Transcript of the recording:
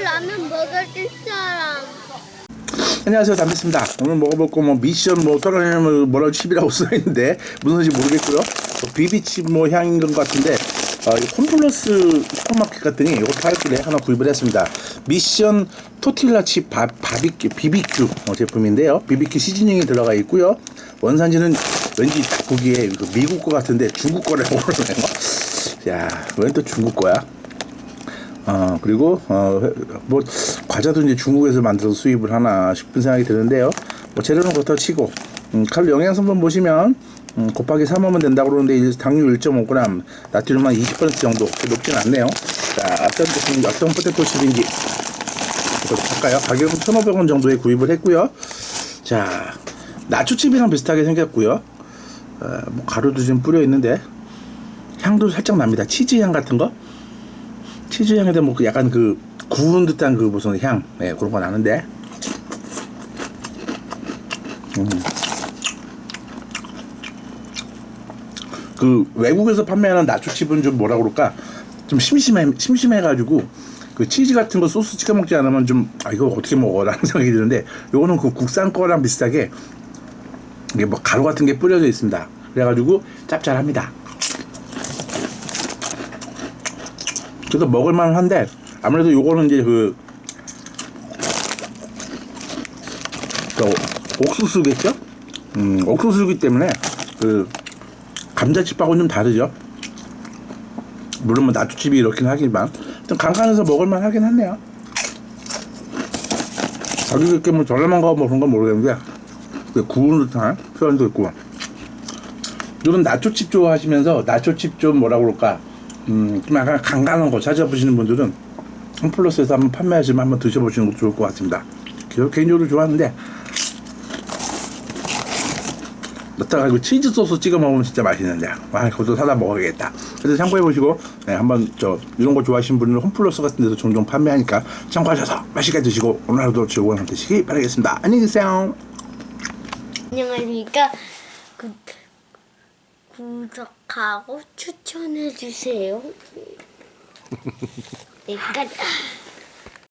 라면 먹을 사람. 안녕하세요. 담비입니다. 오늘 먹어볼 거 뭐 미션 뭐 떨어내면 뭐라고 칩이라고 써있는데 무슨지 모르겠고요. 뭐 비비칩 뭐 향인 것 같은데 어, 이 홈플러스 슈퍼마켓 갔더니 이거 팔길래 하나 구입을 했습니다. 미션 토틸라 칩 바, 바비큐 비비큐 어, 제품인데요. 비비큐 시즈닝이 들어가 있고요. 원산지는 왠지 딱 보기에 미국 거 같은데 중국 거라고 그러네요. 야왜 또 중국 거야 어 그리고 어 뭐 과자도 이제 중국에서 만들어서 수입을 하나 싶은 생각이 드는데요. 뭐 재료는 그렇다 치고 음, 칼로 영양 성분 보시면 음, 곱하기 3하면 된다고 그러는데 이제 당류 1.5g, 나트륨 한20% 정도 높진 않네요. 자 어떤 어떤 포테토 칩인지 볼까요? 가격은 1,500원 정도에 구입을 했고요. 자 나초칩이랑 비슷하게 생겼고요. 어, 뭐 가루도 좀 뿌려 있는데 향도 살짝 납니다. 치즈 향 같은 거. 치즈 향에다 뭐 약간 그 구운 듯한 그 무슨 향, 네, 그런 거 나는데. 음. 그 외국에서 판매하는 나초칩은 좀 뭐라 그럴까 좀 심심해 심심해가지고 그 치즈 같은 거 소스 찍어 먹지 않으면 좀 아 이거 어떻게 먹어라는 생각이 드는데 요거는 그 국산 거랑 비슷하게 이게 뭐 가루 같은 게 뿌려져 있습니다. 그래가지고 짭짤합니다. 그래서 먹을만 한데 아무래도 요거는 이제 그, 그 옥수수겠죠? 음, 옥수수기 때문에 그 감자칩하고는 좀 다르죠. 물론 뭐 나초칩이 이렇긴 하지만 좀 간간해서 먹을만 하긴 하네요. 가격이 이렇게 뭐 저렴한 거뭐 그런 건 모르겠는데 그 구운 듯한 표현도 있고 요런 나초칩 좋아하시면서 나초칩 좀 뭐라 그럴까 음, 좀 약간 간간한 거 찾아보시는 분들은 홈플러스에서 한번 판매하시면 한번 드셔보시는 것도 좋을 것 같습니다. 저 개인적으로 좋아하는데 넣다가 이거 치즈 소스 찍어 먹으면 진짜 맛있는데 아 그것도 사다 먹어야겠다. 그래서 참고해 보시고 네, 한번 저 이런 거 좋아하시는 분들은 홈플러스 같은 데서 종종 판매하니까 참고하셔서 맛있게 드시고 오늘 하루도 즐거운 하루 되시기 바라겠습니다. 안녕히 계세요. 안녕하십니까. 구, 구독하고 추천해 주세요. 네.